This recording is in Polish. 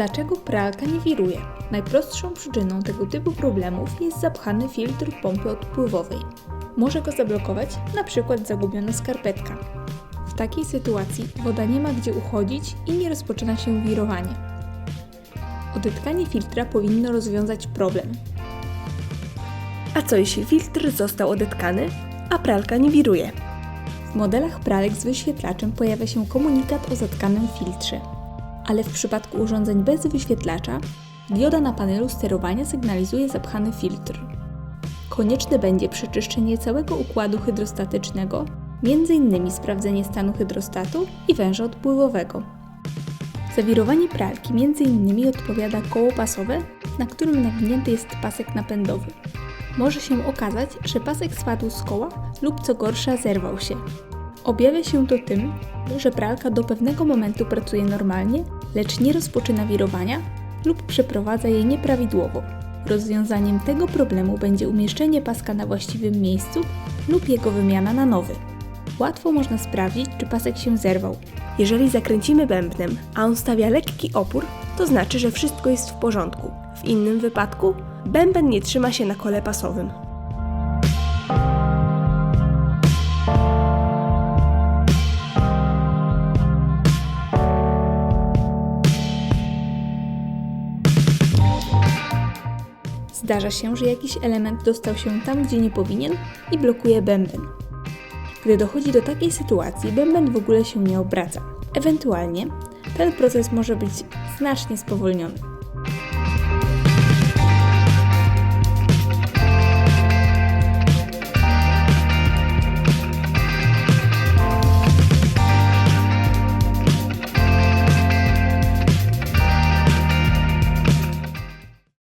Dlaczego pralka nie wiruje? Najprostszą przyczyną tego typu problemów jest zapchany filtr pompy odpływowej. Może go zablokować przykład zagubiona skarpetka. W takiej sytuacji woda nie ma gdzie uchodzić i nie rozpoczyna się wirowanie. Odetkanie filtra powinno rozwiązać problem. A co jeśli filtr został odetkany, a pralka nie wiruje? W modelach pralek z wyświetlaczem pojawia się komunikat o zatkanym filtrze, ale w przypadku urządzeń bez wyświetlacza dioda na panelu sterowania sygnalizuje zapchany filtr. Konieczne będzie przeczyszczenie całego układu hydrostatycznego, m.in. sprawdzenie stanu hydrostatu i węża odpływowego. Za wirowanie pralki m.in. odpowiada koło pasowe, na którym nawinięty jest pasek napędowy. Może się okazać, że pasek spadł z koła lub co gorsza zerwał się. Objawia się to tym, że pralka do pewnego momentu pracuje normalnie, lecz nie rozpoczyna wirowania lub przeprowadza je nieprawidłowo. Rozwiązaniem tego problemu będzie umieszczenie paska na właściwym miejscu lub jego wymiana na nowy. Łatwo można sprawdzić, czy pasek się zerwał. Jeżeli zakręcimy bębnem, a on stawia lekki opór, to znaczy, że wszystko jest w porządku. W innym wypadku bęben nie trzyma się na kole pasowym. Zdarza się, że jakiś element dostał się tam, gdzie nie powinien i blokuje bęben. Gdy dochodzi do takiej sytuacji, bęben w ogóle się nie obraca. Ewentualnie ten proces może być znacznie spowolniony.